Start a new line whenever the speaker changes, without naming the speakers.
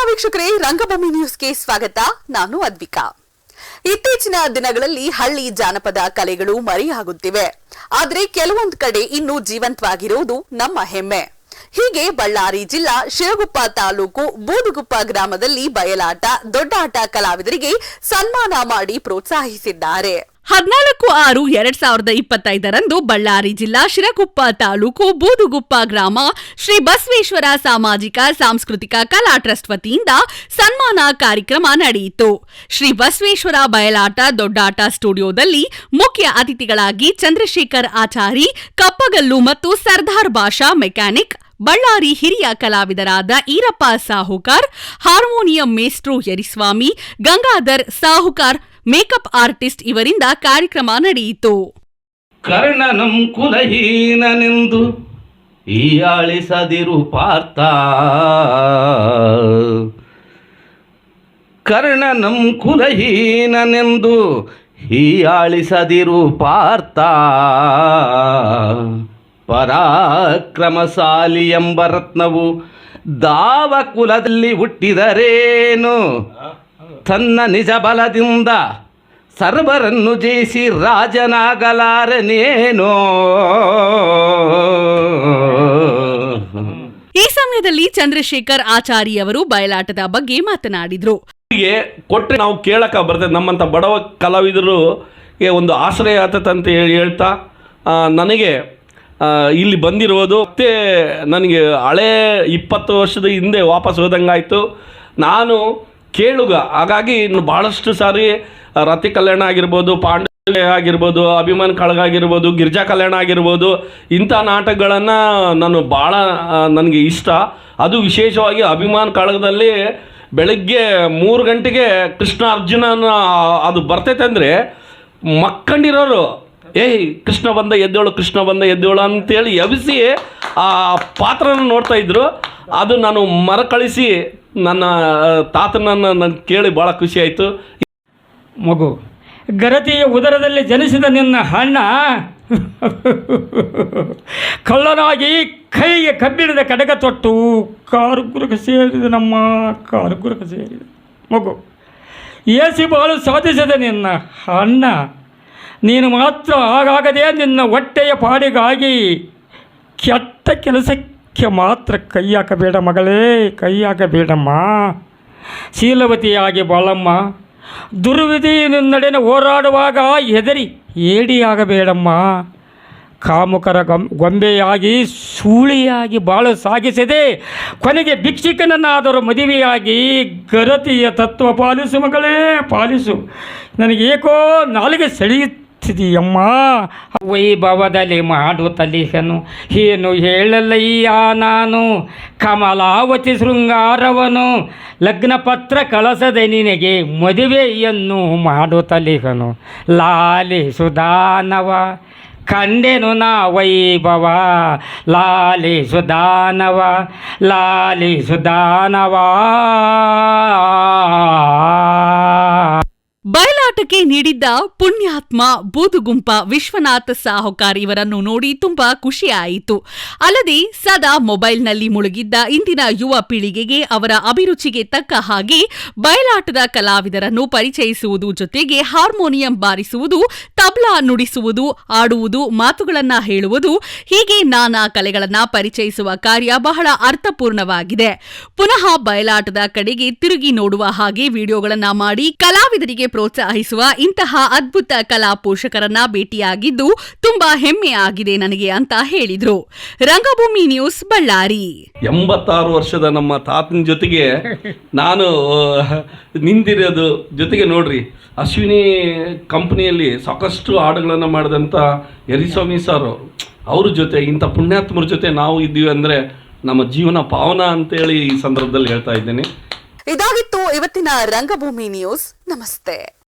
ವೀಕ್ಷಕರೇ, ರಂಗಭೂಮಿ ನ್ಯೂಸ್ಗೆ ಸ್ವಾಗತ. ನಾನು ಅದ್ವಿಕಾ. ಇತ್ತೀಚಿನ ದಿನಗಳಲ್ಲಿ ಹಳ್ಳಿ ಜಾನಪದ ಕಲೆಗಳು ಮರೆಯಾಗುತ್ತಿವೆ. ಆದರೆ ಕೆಲವೊಂದು ಕಡೆ ಇನ್ನೂ ಜೀವಂತವಾಗಿರುವುದು ನಮ್ಮ ಹೆಮ್ಮೆ. ಹೀಗೆ ಬಳ್ಳಾರಿ ಜಿಲ್ಲಾ ಶಿರಗುಪ್ಪ ತಾಲೂಕು ಬೂದುಗುಪ್ಪ ಗ್ರಾಮದಲ್ಲಿ ಬಯಲಾಟ, ದೊಡ್ಡಾಟ ಕಲಾವಿದರಿಗೆ ಸನ್ಮಾನ ಮಾಡಿ ಪ್ರೋತ್ಸಾಹಿಸಿದ್ದಾರೆ. ಹದಿನಾಲ್ಕು ಆರು, ಎರಡ್ ಸಾವಿರದ ಇಪ್ಪತ್ತೈದರಂದು ಬಳ್ಳಾರಿ ಜಿಲ್ಲಾ ಶಿರಗುಪ್ಪ ತಾಲೂಕು ಬೂದುಗುಪ್ಪ ಗ್ರಾಮ ಶ್ರೀ ಬಸವೇಶ್ವರ ಸಾಮಾಜಿಕ, ಸಾಂಸ್ಕೃತಿಕ, ಕಲಾ ಟ್ರಸ್ಟ್ ವತಿಯಿಂದ ಸನ್ಮಾನ ಕಾರ್ಯಕ್ರಮ ನಡೆಯಿತು. ಶ್ರೀ ಬಸವೇಶ್ವರ ಬಯಲಾಟ ದೊಡ್ಡಾಟ ಸ್ಟುಡಿಯೋದಲ್ಲಿ ಮುಖ್ಯ ಅತಿಥಿಗಳಾಗಿ ಚಂದ್ರಶೇಖರ್ ಆಚಾರಿ, ಕಪ್ಪಗಲ್ಲು ಮತ್ತು ಸರ್ದಾರ್ ಭಾಷಾ ಮೆಕ್ಯಾನಿಕ್, ಬಳ್ಳಾರಿ ಹಿರಿಯ ಕಲಾವಿದರಾದ ಈರಪ್ಪ ಸಾಹುಕಾರ್, ಹಾರ್ಮೋನಿಯಂ ಮೇಸ್ಟ್ರು ಯರಿಸ್ವಾಮಿ, ಗಂಗಾಧರ್ ಸಾಹುಕಾರ್ ಮೇಕಪ್ ಆರ್ಟಿಸ್ಟ್ ಇವರಿಂದ ಕಾರ್ಯಕ್ರಮ ನಡೆಯಿತು.
ಕರ್ಣನಂ ಕುಲಹೀನನೆಂದು ಹೀಯಾಳಿಸದಿರು ಪಾರ್ಥ. ಕರ್ಣನಂ ಕುಲಹೀನನೆಂದು ಹೀಯಾಳಿಸದಿರು ಪಾರ್ಥ. ಪರಾಕ್ರಮಶಾಲಿ ಎಂಬ ರತ್ನವು ದಾವ ಕುಲದಲ್ಲಿ ಹುಟ್ಟಿದರೇನು? ತನ್ನ ನಿಜ ಬಲದಿಂದ ಸರ್ವರನ್ನು ಜಯಿಸಿ ರಾಜನಾಗಲಾರನೇನೋ
ಈ ಸಮಯದಲ್ಲಿ ಚಂದ್ರಶೇಖರ್ ಆಚಾರಿ ಅವರು ಬಯಲಾಟದ ಬಗ್ಗೆ ಮಾತನಾಡಿದ್ರು.
ಕೊಟ್ಟರೆ ನಾವು ಕೇಳಕ ಬರ್ತದೆ ನಮ್ಮಂಥ ಬಡವ ಕಲಾವಿದರು ಗೆ ಒಂದು ಆಶ್ರಯ ಆತತಂತ ಅಂತ ಹೇಳಿ ಹೇಳ್ತಾ ನನಗೆ ಇಲ್ಲಿ ಬಂದಿರೋದು ಮತ್ತೆ ನನಗೆ ಹಳೆ ಇಪ್ಪತ್ತು ವರ್ಷದ ಹಿಂದೆ ವಾಪಸ್ ಹೋದಂಗಾಯಿತು. ನಾನು ಕೇಳುಗ. ಹಾಗಾಗಿ ಇನ್ನು ಭಾಳಷ್ಟು ಸಾರಿ ರತಿ ಕಲ್ಯಾಣ ಆಗಿರ್ಬೋದು ಪಾಂಡ ಆಗಿರ್ಬೋದು, ಅಭಿಮಾನ್ ಕಳಗ ಆಗಿರ್ಬೋದು, ಗಿರ್ಜಾ ಕಲ್ಯಾಣ ಆಗಿರ್ಬೋದು, ಇಂಥ ನಾಟಕಗಳನ್ನು ನಾನು ಭಾಳ ನನಗೆ ಇಷ್ಟ. ಅದು ವಿಶೇಷವಾಗಿ ಅಭಿಮಾನ್ ಕಳಗದಲ್ಲಿ ಬೆಳಗ್ಗೆ ಮೂರು ಗಂಟೆಗೆ ಕೃಷ್ಣ ಅರ್ಜುನನ ಅದು ಬರ್ತೈತೆ ಅಂದರೆ ಮಕ್ಕಂಡಿರೋರು, ಏಯ್, ಕೃಷ್ಣ ಬಂದ ಎದ್ದೇಳು, ಕೃಷ್ಣ ಬಂದ ಎದ್ದೇಳು ಅಂತೇಳಿ ಎಬ್ಬಿಸಿ, ಆ, ಪಾತ್ರನ ನೋಡ್ತಾ ಇದ್ರು. ಅದು ನಾನು ಮರಕಳಿಸಿ ನನ್ನ ತಾತನನ್ನು ನನ್ನ ಕೇಳಿ ಭಾಳ ಖುಷಿಯಾಯಿತು
ಮಗು, ಗರತಿಯ ಉದರದಲ್ಲಿ ಜನಿಸಿದ ನಿನ್ನ ಅಣ್ಣ ಕಳ್ಳನಾಗಿ ಕೈಗೆ ಕಬ್ಬಿಣದ ಕಡಗ ತೊಟ್ಟು ಕಾರುಗುರುಗ ಸೇರಿದ ನಮ್ಮ ಕಾರುಗುರುಗ ಸೇರಿದ. ಮಗು, ಏಸಿ ಬಾಳು ಸಾಧಿಸಿದ ನಿನ್ನ ಅಣ್ಣ, ನೀನು ಮಾತ್ರ ಹಾಗಾಗದೆ ನಿನ್ನ ಹೊಟ್ಟೆಯ ಪಾಡಿಗಾಗಿ ಕೆಟ್ಟ ಕೆಲಸಕ್ಕೆ ಮಾತ್ರ ಕೈ ಹಾಕಬೇಡ ಮಗಳೇ ಕೈ ಹಾಕಬೇಡಮ್ಮ ಶೀಲವತಿಯಾಗಿ ಬಾಳಮ್ಮ, ದುರ್ವಿಧಿ ನಡೆನ ಹೋರಾಡುವಾಗ ಹೆದರಿ ಏಡಿಯಾಗಬೇಡಮ್ಮ ಕಾಮುಕರ ಗಂ, ಗೊಂಬೆಯಾಗಿ ಸೂಳಿಯಾಗಿ ಬಾಳು ಸಾಗಿಸದೆ ಕೊನೆಗೆ ಭಿಕ್ಷುಕನನ್ನಾದರೂ ಮದುವೆಯಾಗಿ ಗರತಿಯ ತತ್ವ ಪಾಲಿಸು ಮಗಳೇ, ಪಾಲಿಸು. ನನಗೇಕೋ ನಾಲಿಗೆ ಸೆಳೆಯುತ್ತಿದೆಯಮ್ಮ ವೈಭವದಲ್ಲಿ ಮಾಡುತ್ತಲಿಹನು ಏನು ಹೇಳಲಯ್ಯ ನಾನು? ಕಮಲಾವತಿ ಶೃಂಗಾರವನು. ಲಗ್ನ ಪತ್ರ ಕಳಸದೆ ನಿನಗೆ ಮದುವೆಯನ್ನು ಮಾಡುತ್ತಲಿಹನು ಲಾಲಿ ಸುಧಾನವ. ಕಂಡೆನು ನಾ ವೈಭವ. ಲಾಲಿ ಸುಧಾನವ. ಲಾಲಿ ಸುಧಾನವ.
ಬಯಲಾಟಕ್ಕೆ ನೀಡಿದ್ದ ಪುಣ್ಯಾತ್ಮ, ಬೂದುಗುಂಪ, ವಿಶ್ವನಾಥ ಸಾಹುಕಾರ್ ಇವರನ್ನು ನೋಡಿ ತುಂಬಾ ಖುಷಿಯಾಯಿತು. ಅಲ್ಲದೆ ಸದಾ ಮೊಬೈಲ್ನಲ್ಲಿ ಮುಳುಗಿದ್ದ ಇಂದಿನ ಯುವ ಪೀಳಿಗೆಗೆ ಅವರ ಅಭಿರುಚಿಗೆ ತಕ್ಕ ಹಾಗೆ ಬಯಲಾಟದ ಕಲಾವಿದರನ್ನು ಪರಿಚಯಿಸುವುದು ಜೊತೆಗೆ ಹಾರ್ಮೋನಿಯಂ ಬಾರಿಸುವುದು, ತಬ್ಲಾ ನುಡಿಸುವುದು ಆಡುವುದು ಮಾತುಗಳನ್ನು ಹೇಳುವುದು, ಹೀಗೆ ನಾನಾ ಕಲೆಗಳನ್ನ ಪರಿಚಯಿಸುವ ಕಾರ್ಯ ಬಹಳ ಅರ್ಥಪೂರ್ಣವಾಗಿದೆ. ಪುನಃ ಬಯಲಾಟದ ಕಡೆಗೆ ತಿರುಗಿ ನೋಡುವ ಹಾಗೆ ವಿಡಿಯೋಗಳನ್ನು ಮಾಡಿ ಕಲಾವಿದರಿಗೆ ಪ್ರೋತ್ಸಾಹಿಸುವ ಇಂತಹ ಅದ್ಭುತ ಕಲಾ ಪೋಷಕರನ್ನ ಭೇಟಿಯಾಗಿದ್ದು ತುಂಬಾ ಹೆಮ್ಮೆ ಆಗಿದೆ ನನಗೆ ಅಂತ ಹೇಳಿದ್ರು. ರಂಗಭೂಮಿ ನ್ಯೂಸ್ ಬಳ್ಳಾರಿ.
ಎಂಬತ್ತಾರು ವರ್ಷದ ನಮ್ಮ ತಾತನ ಜೊತೆಗೆ ನಾನು ನಿಂತಿರೋದು ಜೊತೆಗೆ ನೋಡ್ರಿ ಅಶ್ವಿನಿ ಕಂಪ್ನಿಯಲ್ಲಿ ಸಾಕಷ್ಟು ಹಾಡುಗಳನ್ನು ಮಾಡಿದಂಥ ಯರಿಸ್ವಾಮಿ ಸರ್. ಅವ್ರ ಜೊತೆ ಇಂಥ ಪುಣ್ಯಾತ್ಮರ ಜೊತೆ ನಾವು ಇದ್ದೀವಿ ಅಂದರೆ ನಮ್ಮ ಜೀವನ ಪಾವನ ಅಂತೇಳಿ ಈ ಸಂದರ್ಭದಲ್ಲಿ ಹೇಳ್ತಾ ಇದ್ದೇನೆ.
ಇದಾಗಿತ್ತು ಇವತ್ತಿನ ರಂಗಭೂಮಿ ನ್ಯೂಸ್. ನಮಸ್ತೆ.